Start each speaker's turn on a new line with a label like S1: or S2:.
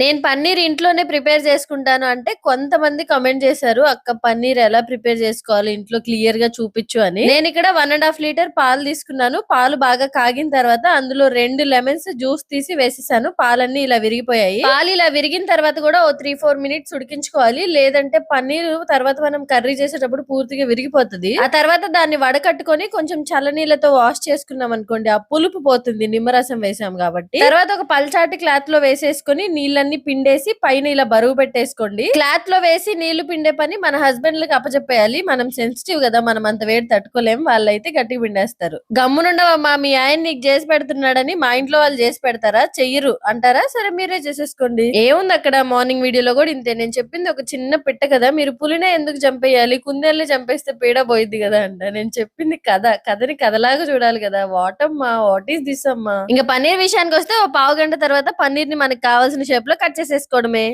S1: నేను పన్నీర్ ఇంట్లోనే ప్రిపేర్ చేసుకుంటాను. అంటే కొంతమంది కమెంట్ చేశారు అక్క పన్నీర్ ఎలా ప్రిపేర్ చేసుకోవాలి? ఇంట్లో క్లియర్గా చూపించు అని. నేను ఇక్కడ వన్ అండ్ హాఫ్ లీటర్ పాలు తీసుకున్నాను. పాలు బాగా కాగిన తర్వాత అందులో రెండు లెమన్స్ జ్యూస్ తీసి వేసేసాను. పాలన్నీ ఇలా విరిగిపోయాయి. పాలు ఇలా విరిగిన తర్వాత కూడా ఓ త్రీ ఫోర్ మినిట్స్ ఉడికించుకోవాలి. లేదంటే పన్నీర్ తర్వాత మనం కర్రీ చేసేటప్పుడు పూర్తిగా విరిగిపోతుంది. ఆ తర్వాత దాన్ని వడకట్టుకొని కొంచెం చల్లనీళ్ళతో వాష్ చేసుకున్నాం అనుకోండి ఆ పులుపు పోతుంది. నిమ్మరసం వేసాం కాబట్టి. తర్వాత ఒక పల్చాటి క్లాత్లో వేసేసుకొని నీళ్ళన్ని పిండేసి పైన ఇలా బరువు పెట్టేసుకోండి. క్లాత్లో వేసి నీళ్ళు పిండే పని మన హస్బెండ్లకు అప్పచెప్పేయాలి. మనం సెన్సిటివ్ కదా మనం అంత వేడి తట్టుకోలేం. వాళ్ళైతే గట్టి పిండేస్తారు. గమ్మునుండవమ్మా మీ ఆయన నీకు చేసి పెడుతున్నాడని మా ఇంట్లో వాళ్ళు చేసి పెడతారా? చెయ్యరు. అంటారా? సరే మీరే చేసేసుకోండి. ఏముంది అక్కడ మార్నింగ్ వీడియోలో కూడా ఇంతే. నేను చెప్పింది ఒక చిన్న పిట్ట కదా మీరు పులినే ఎందుకు చంపేయాలి? కుందేళ్ళని చంపేస్తే పీడ పోయిద్ది కదా అంట. నేను చెప్పింది కథ. కథని కథలాగా చూడాలి కదా. వాట్ అమ్మా వాట్ ఈస్ దిస్ అమ్మా? ఇంకా పన్నీర్ విషయానికి వస్తే ఓ పావు గంట తర్వాత పన్నీర్ని మనకి కావాల్సిన షేప్ లో కట్ చేసేసుకోవడమే.